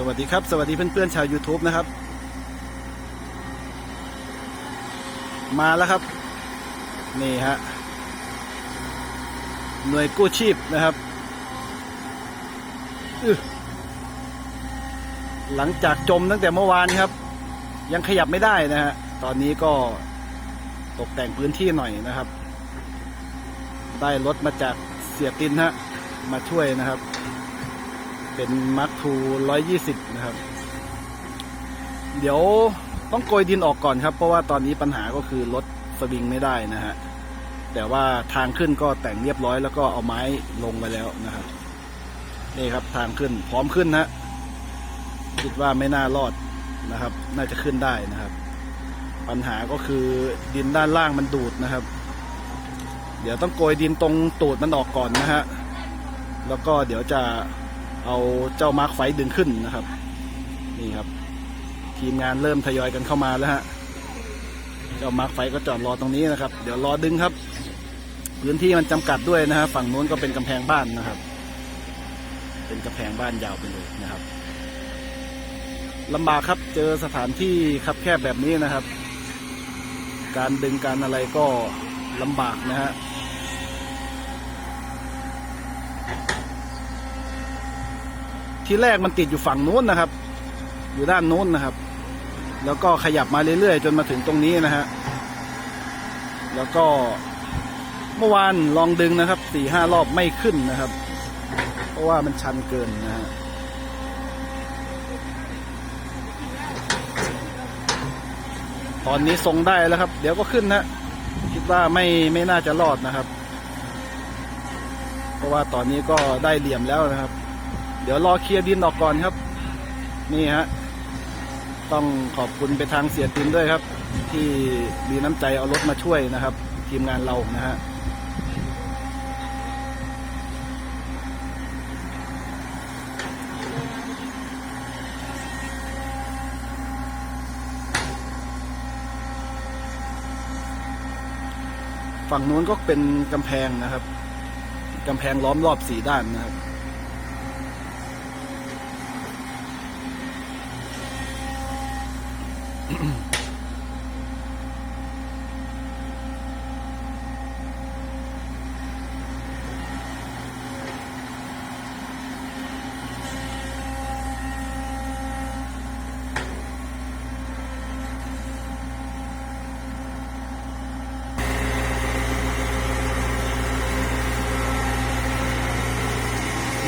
สวัสดีครับ สวัสดีเพื่อนๆชาว YouTube นะครับ มาแล้วครับ นี่ฮะ หน่วยกู้ชีพนะครับ หลังจากจมตั้งแต่เมื่อวานครับ ยังขยับไม่ได้นะฮะ ตอนนี้ก็ตกแต่งพื้นที่หน่อยนะครับ ได้รถมาจากเสียตินฮะ มาช่วยนะครับ เป็นมาร์คทูร้อยยี่สิบนะครับ เดี๋ยวต้องโกยดินออกก่อนครับ เพราะว่าตอนนี้ปัญหาก็คือรถสวิงไม่ได้นะฮะ แต่ว่าทางขึ้นก็แต่งเรียบร้อยแล้วก็เอาไม้ลงไปแล้วนะครับ นี่ครับทางขึ้นพร้อมขึ้นนะคิดว่าไม่น่ารอดนะครับ น่าจะขึ้นได้นะครับ ปัญหาก็คือดินด้านล่างมันดูดนะครับ เดี๋ยวต้องโกยดินตรงตูดมันออกก่อนนะฮะ แล้วก็เดี๋ยวจะ เอาเจ้ามาร์คไฟดึงขึ้นนะครับ นี่ครับ ทีมงานเริ่มทยอยกันเข้ามาแล้วฮะเจ้ามาร์คไฟก็จอดรอตรงนี้นะครับ เดี๋ยวรอดึงครับ พื้นที่มันจำกัดด้วยนะฮะฝั่งนู้นก็เป็นกำแพงบ้านนะครับ เป็นกำแพงบ้านยาวไปเลยนะครับลำบากครับเจอสถานที่คับแคบแบบนี้นะครับ การดึงการอะไรก็ลำบากนะฮะ ที่แรกมันติดอยู่ฝั่งนู้นนะครับ อยู่ด้านนู้นนะครับ แล้วก็ขยับมาเรื่อยๆ จนมาถึงตรงนี้นะฮะแล้วก็เมื่อวานลองดึงนะครับสี่ห้ารอบไม่ขึ้นนะครับ เพราะว่ามันชันเกินนะฮะตอนนี้ทรงได้แล้วครับ เดี๋ยวก็ขึ้นนะคิดว่าไม่ไม่น่าจะรอดนะครับ เพราะว่าตอนนี้ก็ได้เหลี่ยมแล้วนะครับ ดี๋ยวรอเคลียร์ดินออกก่อนครับ นี่ฮะ ต้องขอบคุณไปทางเสียตินด้วยครับ ที่มีน้ำใจเอารถมาช่วยนะครับ ทีมงานเรานะฮะฝั่งนู้นก็เป็นกำแพงนะครับ กำแพงล้อมรอบสี่ด้านนะครับ เดี๋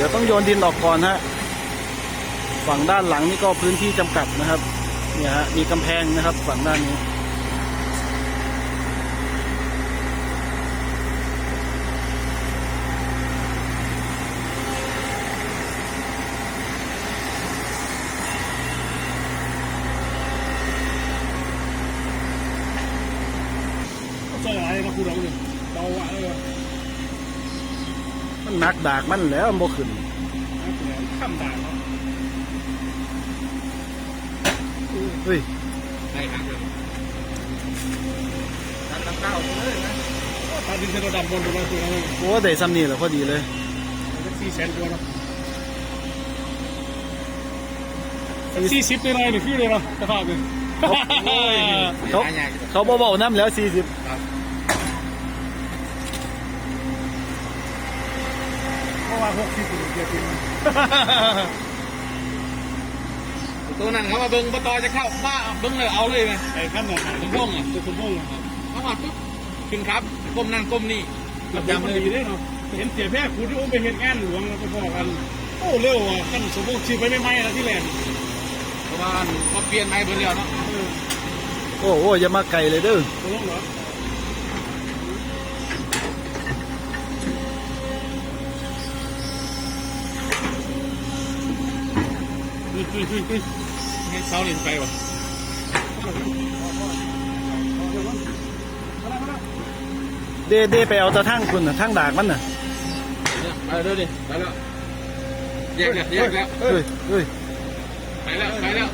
ยวต้องโยนดินออกก่อนฮะ ฝั่งด้านหลังนี่ก็พื้นที่จำกัดนะครับ เนี่ยฮะมีกำแพงนะครับฝั่งด้านนี้ใช่อะไรนะคุณเราเนี่ยเบาอะเลยมันหนักดากมันแล้วมันบ่ขึ้นข้ามด่าน เนาะเฮ้ยได้ครับทำกับข้าวเลยนะตาดินเซนดำบนตัวเราตัวเราโอ้ได้ซ้ำนี่แหละพอดีเลยสี่แสนตัวเนาะสี่สิบเลยหนึ่งคือเลยเนาะสภาพเลยเขาหายากเขาบ่เบาน้ำแล้วสี่สิบครับเพราะว่าหกสิบเกียร์จริง ตัวนั้นเขามาเบิ้งปตอจะเข้าบ้าเบิ้งเลยเอาเลยไหมไอ้ขั้นน่ะสมพงษ์อะตัวสมพงษ์เขามาปุ๊บขึ้นครับก้มนั่งก้มนี่ระยำเลยดีเนาะเห็นเสียแพ้คุณที่อุ้มไปเห็นงานหลวงแล้วก็พอกันโอ้เร็วอะขั้นสมพงษ์ชื่อไปไม่ไม่นะที่แลนด์เพราะว่าเขาเปลี่ยนไม้เบอร์เดียวเนาะโอ้โหอย่ามาไกลเลยเด้อตกลงเหรอนี่นี่นี่นี่ ให้เสาเล่นไปวะเดเดไปเอาตะทั้งคุณน่ะทั้งดากมันน่ะไปเร็วดิไปแล้วแยกแล้วแยกแล้วเฮ้ยเฮ้ยไปแล้วไปแล้ว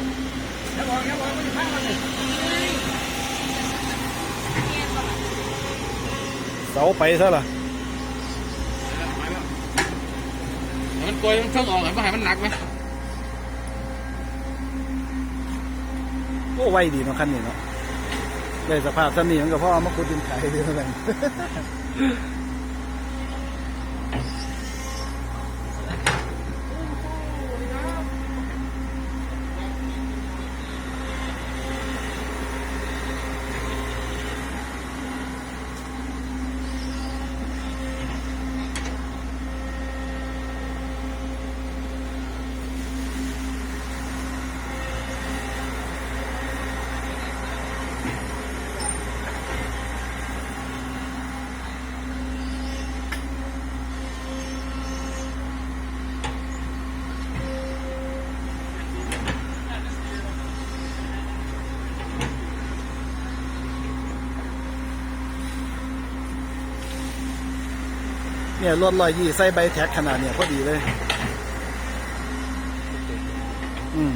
เสาไปซะล่ะไปแล้วมันโกยมันเพิ่งออกไหมให้มันหนักไหม โอ้ไวดีเนาะคันนี้เนาะได้สภาพสนีมันก็พ่อมาคุดดินขายเดียวกัน เนี่ยรถลอยยี่ใส่ใบแท็กขนาดเนี่ยพอดีเลย อืม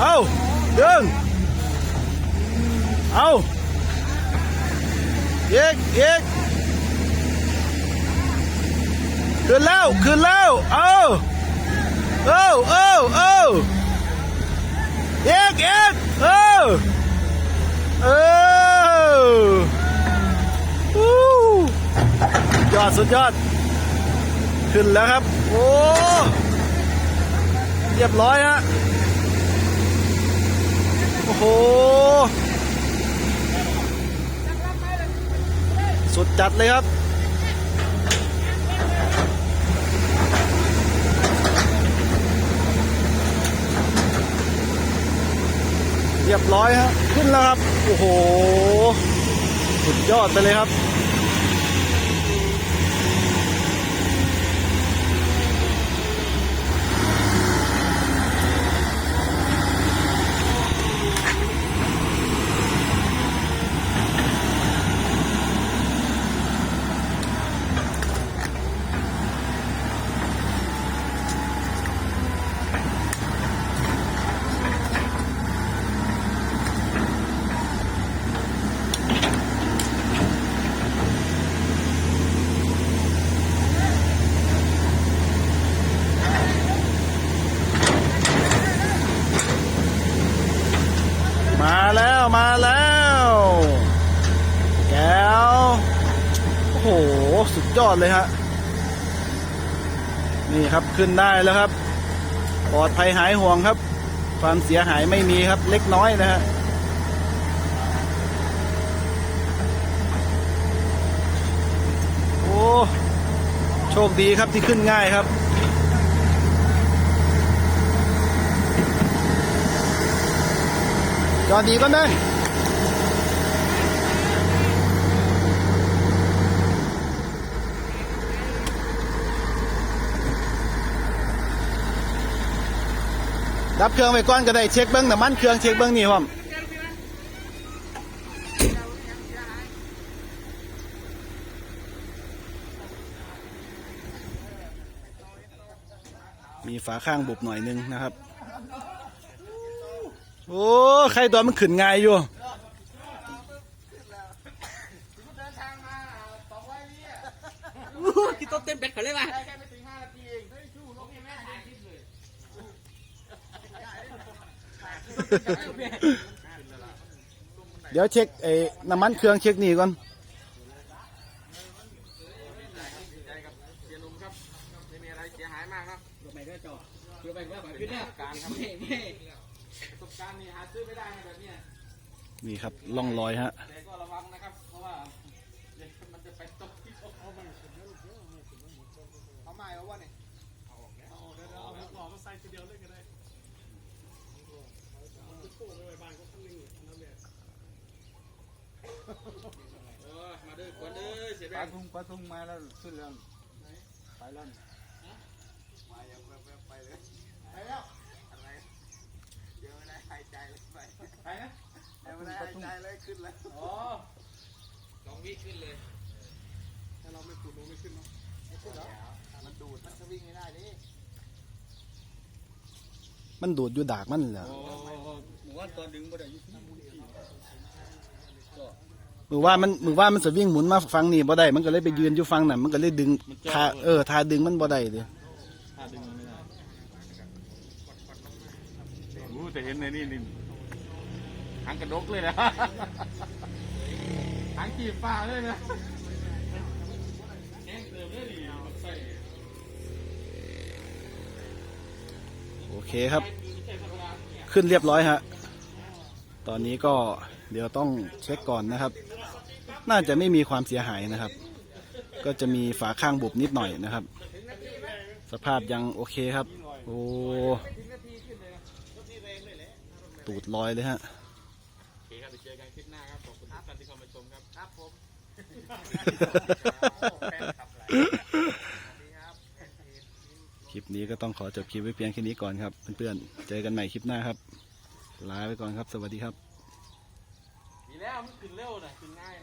เอาดึงเอาเอกเอกขึ้นแล้วขึ้นแล้วเอาเอาเอาเอาเอกเอกเอาเออวู้ยอดสุดยอด ขึ้นแล้วครับ โอ้เรียบร้อยฮะ อ้โห สุดจัดเลยครับ เรียบร้อยฮะขึ้นแล้วครับ โอ้โห สุดยอดไปเลยครับ มาแล้วมาแล้วแก้วโอ้โห สุดยอดเลยฮะนี่ครับขึ้นได้แล้วครับปลอดภัยหายห่วงครับ ความเสียหายไม่มีครับเล็กน้อยนะฮะโอ้โชคดีครับที่ขึ้นง่ายครับจอดดีก่อนได้ ดับเครื่องไว้ก่อนก็ได้เช็คเบิ้งน้ำมันเครื่องเช็คเบิ้งนี่พร้อมมีฝาข้างบุบหน่อยนึงนะครับ โอ้ใครตัวมันขึ้นง่ายอยู่ที่ต้นเต็มเป็ดเขาเลยว่ะ เดี๋ยวเช็คไอ้น้ำมันเครื่องเช็คนี่ก่อนเสียนุ่มครับไม่มีอะไรเสียหายมากครับไม่ได้จอเพื่อไปเพื่อไปขึ้นแล้วการครับไม่ไม่ประสบการณ์นี่หาซื้อไม่ได้นะแบบเนี้ยนี่ครับล่องรอยฮะ ต่ก็ระวังนะครับเพราะว่าเดี๋ยวมันจะไปตกที่เขามันเอาไม้เอาวะเนี่ยเออมาด้วยคนเด้อเสียแบปลางทุ่งปลาทุ่งมาแล้วขึ้นแล้วไปแล้วเดี๋ยวไม่ได้หายใจเลยไปไปนะ เดี๋ยวไม่ได้หายใจเลยขึ้นแล้วอ๋อสองวิขึ้นเลยถ้าเราไม่ขุดลงไม่ขึ้นเนาะไม่ขึ้นหรอมันดูดมันจะวิ่งไม่ได้ดิ มันดูดอยู่ดากมันแหละโอ้หมู่ว่าตอนดึงบ่ได้อยุ่ที่มือว่ามันมือว่ามันจะวิ่งหมุนมาฟังนี่บ่ได้ มันก็เลยไปยืนอยู่ฟังนั่นมันก็เลยดึงทาเออทาดึงมันบ่ได้เลยถ้าดึงมันไม่ได้โอ้แต่เห็นในนี่นี่หางกระดกเลยนะหางกีบฟ้าเลยนะแห้งเติมเลยดิมันใส่ โอ เคครับ ขึ้นเรียบร้อยฮะ ตอนนี้ก็เดี๋ยวต้องเช็คก่อนนะครับ น่าจะไม่มีความเสียหายนะครับ ก็จะมีฝาข้างบุบนิดหน่อยนะครับ สภาพยังโอเคครับ โอ้ ตูดลอยเลยฮะครับเจอกันคลิปหน้าครับ ขอบคุณทุกท่านที่เข้ามาชมครับ ครับผม คลิปนี้ก็ต้องขอจบคลิปไว้เพียงแค่นี้ก่อนครับเพื่อนๆเจอกันใหม่คลิปหน้าครับลาไปก่อนครับ สวัสดีครับ มีแล้วมันขึ้นเร็วนะขึ้นง่าย